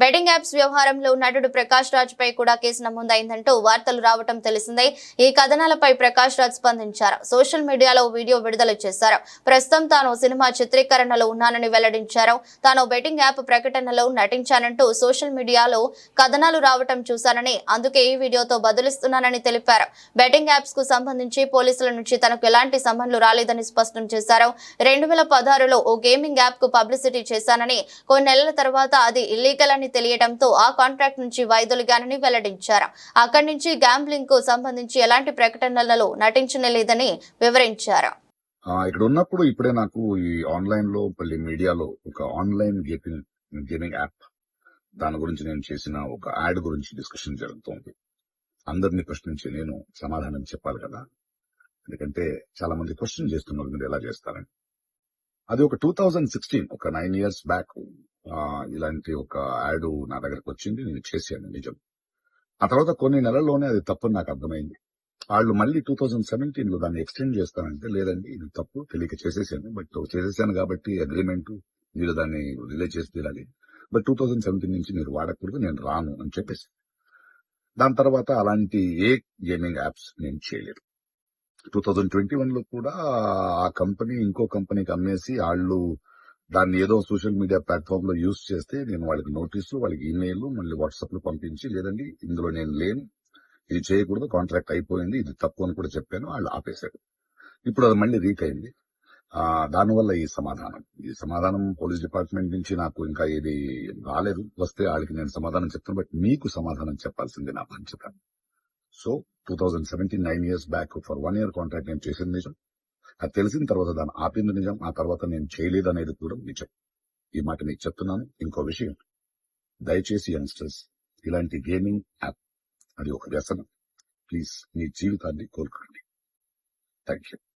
Betting apps వ్యవహారంలో నటుడు ప్రకాష్ రాజ్ పై కూడా కేసు నమోదైందంటూ వార్తలు రావటం తెలిసిందే. ఈ కథనాలపై ప్రకాష్ రాజ్ స్పందించారు. సోషల్ మీడియాలో వీడియో విడుదల చేశారు. ప్రస్తుతం తాను సినిమా చిత్రీకరణలో ఉన్నానని వెల్లడించారు. తాను బెట్టింగ్ యాప్ ప్రకటనలో నటించానంటూ సోషల్ మీడియాలో కథనాలు రావటం చూశానని అందుకే ఈ వీడియోతో బదులిస్తున్నానని తెలిపారు. బెట్టింగ్ యాప్స్కు సంబంధించి పోలీసుల నుంచి తనకు ఎలాంటి సంబంధాలు రాలేదని స్పష్టం చేశారు. రెండు వేల పదహారులో ఓ గేమింగ్ యాప్కు పబ్లిసిటీ చేశానని కొన్ని నెలల తర్వాత అది ఇల్లీగల్ అని తెలియడంతో ఆ కాంట్రాక్ట్ నుంచి వైదొలిగానని వెల్లడించారు. అక్కడి నుంచి గ్యాంబ్లింగ్కు సంబంధించి ఎలాంటి ప్రకటనలలో నటించలేదని వివరించారు. ఇక్కడ ఉన్నప్పుడు ఇప్పుడే నాకు ఈ ఆన్లైన్లో మళ్ళీ మీడియాలో ఒక ఆన్లైన్ గేమింగ్ గేమింగ్ యాప్ దాని గురించి నేను చేసిన ఒక యాడ్ గురించి డిస్కషన్ జరుగుతోంది. అందరినీ ప్రశ్నించి నేను సమాధానం చెప్పాలి కదా. ఎందుకంటే చాలా మంది క్వశ్చన్ చేస్తున్నారు మీరు ఎలా చేస్తారని. అది ఒక టూ థౌజండ్ సిక్స్టీన్ ఒక నైన్ ఇయర్స్ బ్యాక్ ఇలాంటి ఒక యాడ్ నా దగ్గరకు వచ్చింది నేను చేశాను నిజం. ఆ తర్వాత కొన్ని నెలల్లోనే అది తప్పని నాకు అర్థమైంది. వాళ్ళు మళ్ళీ టూ థౌజండ్ సెవెంటీన్లో దాన్ని ఎక్స్టెండ్ చేస్తానంటే లేదండి ఇది తప్పు తెలియక చేసేసాను. బట్ చేసేసాను కాబట్టి అగ్రిమెంట్ మీరు దాన్ని రిలే చేసి తీరాలి బట్ టూ థౌజండ్ సెవెంటీన్ నుంచి మీరు వాడకూడదు నేను రాను అని చెప్పేసి. దాని తర్వాత అలాంటి ఏ గేమింగ్ యాప్స్ నేను చేయలేదు. టూ థౌజండ్ ట్వంటీ వన్లో కూడా ఆ కంపెనీ ఇంకో కంపెనీకి అమ్మేసి వాళ్ళు దాన్ని ఏదో సోషల్ మీడియా ప్లాట్ఫామ్లో యూజ్ చేస్తే నేను వాళ్ళకి నోటీసులు వాళ్ళకి ఈమెయిల్ మళ్ళీ వాట్సాప్లో పంపించి లేదండి ఇందులో నేను లేను ఇది చేయకూడదు కాంట్రాక్ట్ అయిపోయింది ఇది తప్పు అని కూడా చెప్పాను వాళ్ళు ఆపేశారు. ఇప్పుడు అది మళ్ళీ రీక్ అయింది. ఆ దానివల్ల ఈ సమాధానం. ఈ సమాధానం పోలీస్ డిపార్ట్మెంట్ నుంచి నాకు ఇంకా ఏది రాలేదు. వస్తే వాళ్ళకి నేను సమాధానం చెప్తాను బట్ మీకు సమాధానం చెప్పాల్సింది నా బాధ్యత. So two thousand seventy nine years back for one year contract నేను చేసింది నిజం. అది తెలిసిన తర్వాత దాన్ని ఆపింది నిజం ఆ తర్వాత నేను చేయలేదు అనేది కూడా నిజం. ఈ మాట మీకు చెప్తున్నాను. ఇంకో విషయం. దయచేసి యంగ్స్టర్స్ ఇలాంటి గేమింగ్ యాప్ అది ఒక వ్యసనం. ప్లీజ్ మీ జీవితాన్ని కోరుకోండి థ్యాంక్ యూ